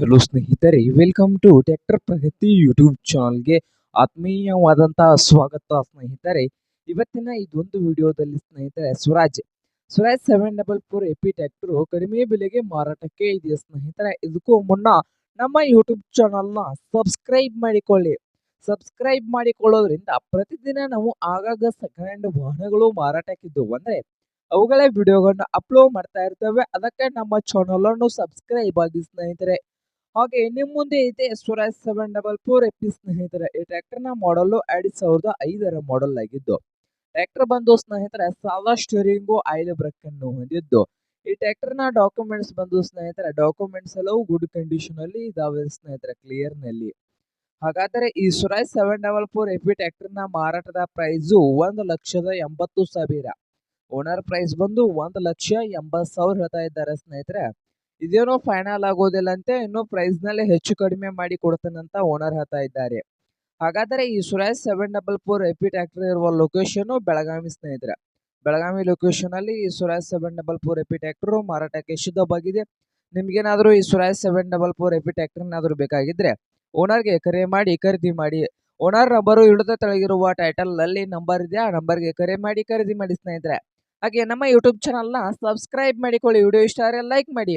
Hello ಸ್ನೇಹಿತರೆ welcome to tractor Pragati YouTube ಚಾನಲ್ಗೆ ಆತ್ಮೀಯವಾದಂತಹ ಸ್ವಾಗತ ಸ್ನೇಹಿತರೆ. ಇವತ್ತಿನ ಇದೊಂದು ವಿಡಿಯೋದಲ್ಲಿ ಸ್ನೇಹಿತರೆ, Swaraj. Swaraj seven double four AP tractor ಕಡಿಮೆ ಬೆಲೆಗೆ ಮಾರಾಟಕ್ಕೆ ಇದೆ ಸ್ನೇಹಿತರೆ. ಇದಕ್ಕೂ ಮುನ್ನ ನಮ್ಮ ಯೂಟ್ಯೂಬ್ ಚಾನಲ್ನ ಸಬ್ಸ್ಕ್ರೈಬ್ ಮಾಡಿಕೊಳ್ಳಿ. ಸಬ್ಸ್ಕ್ರೈಬ್ ಮಾಡಿಕೊಳ್ಳೋದ್ರಿಂದ ಪ್ರತಿದಿನ ನಾವು ಆಗಾಗ ಸೆಕೆಂಡ್ ಹ್ಯಾಂಡ್ ವಾಹನಗಳು ಮಾರಾಟಕ್ಕಿದ್ದವು ಅಂದ್ರೆ ಅವುಗಳ ವಿಡಿಯೋಗಳನ್ನ ಅಪ್ಲೋಡ್ ಮಾಡ್ತಾ ಇರ್ತೇವೆ. ಅದಕ್ಕೆ ನಮ್ಮ ಚಾನಲನ್ನು ಸಬ್ಸ್ಕ್ರೈಬ್ ಆಗಿ ಸ್ನೇಹಿತರೆ. ಹಾಗೆ ನಿಮ್ಮ ಮುಂದೆ ಇದೆ Swaraj seven double four AP ಸ್ನೇಹಿತರೆ. ಈ ಟ್ರ್ಯಾಕ್ಟರ್ನ ಮಾಡಲ್ ಎರಡ್ ಸಾವಿರದ ಐದರ ಮಾಡಲ್ ಆಗಿದ್ದು ಟ್ರ್ಯಾಕ್ಟರ್ ಬಂದು ಸ್ನೇಹಿತರೆ ಸಾಲ ಸ್ಟೀರಿಂಗು ಆಯಿಲ್ ಬ್ರೇಕ್ ಅನ್ನು ಹೊಂದಿದ್ದು. ಈ ಟ್ರ್ಯಾಕ್ಟರ್ನ ಡಾಕ್ಯುಮೆಂಟ್ಸ್ ಬಂದು ಸ್ನೇಹಿತರೆ ಡಾಕ್ಯುಮೆಂಟ್ಸ್ ಎಲ್ಲವೂ ಗುಡ್ ಕಂಡೀಷನ್ ಅಲ್ಲಿ ಇದಾವೆ ಸ್ನೇಹಿತರೆ ಕ್ಲಿಯರ್ನಲ್ಲಿ. ಹಾಗಾದರೆ ಈ Swaraj seven double four AP ಟ್ರ್ಯಾಕ್ಟರ್ನ ಮಾರಾಟದ ಪ್ರೈಸು ಒಂದು ಲಕ್ಷದ ಎಂಬತ್ತು ಸಾವಿರ. ಓನರ್ ಪ್ರೈಸ್ ಬಂದು ಒಂದು ಲಕ್ಷ ಎಂಬತ್ತು ಸಾವಿರ ಹೇಳ್ತಾ ಇದ್ದಾರೆ ಸ್ನೇಹಿತರೆ. ಇದೇನೋ ಫೈನಲ್ ಆಗೋದಿಲ್ಲ ಅಂತೆ ಇನ್ನು ಪ್ರೈಸ್ನಲ್ಲಿ ಹೆಚ್ಚು ಕಡಿಮೆ ಮಾಡಿ ಕೊಡ್ತೇನಂತ ಓನರ್ ಹೇಳ್ತಾ ಇದ್ದಾರೆ. ಹಾಗಾದರೆ ಈ Suresh seven double four AP tractor ಇರುವ ಲೊಕೇಶನ್ ಬೆಳಗಾವಿ ಸ್ನೇಹಿತರೆ. ಬೆಳಗಾವಿ ಲೊಕೇಶನ್ ಅಲ್ಲಿ ಈ Suraj seven double four AP tractor ಮಾರಾಟಕ್ಕೆ ಸಿದ್ಧವಾಗಿದೆ. ನಿಮ್ಗೇನಾದ್ರೂ ಈ Suraj seven double four AP tractor ಏನಾದ್ರೂ ಬೇಕಾಗಿದ್ರೆ ಓನರ್ಗೆ ಕರೆ ಮಾಡಿ ಖರೀದಿ ಮಾಡಿ. ಓನರ್ ನಂಬರು ಹಿಡಿದ ತೆಳಗಿರುವ ಟೈಟಲ್ ಅಲ್ಲಿ ನಂಬರ್ ಇದೆ, ಆ ನಂಬರ್ಗೆ ಕರೆ ಮಾಡಿ ಖರೀದಿ ಮಾಡಿ ಸ್ನೇಹಿತರೆ. ಹಾಗೆ ನಮ್ಮ ಯೂಟ್ಯೂಬ್ ಚಾನಲ್ನ ಸಬ್ಸ್ಕ್ರೈಬ್ ಮಾಡಿಕೊಳ್ಳಿ ವಿಡಿಯೋ ಇಷ್ಟ ಆದರೆ ಲೈಕ್ ಮಾಡಿ.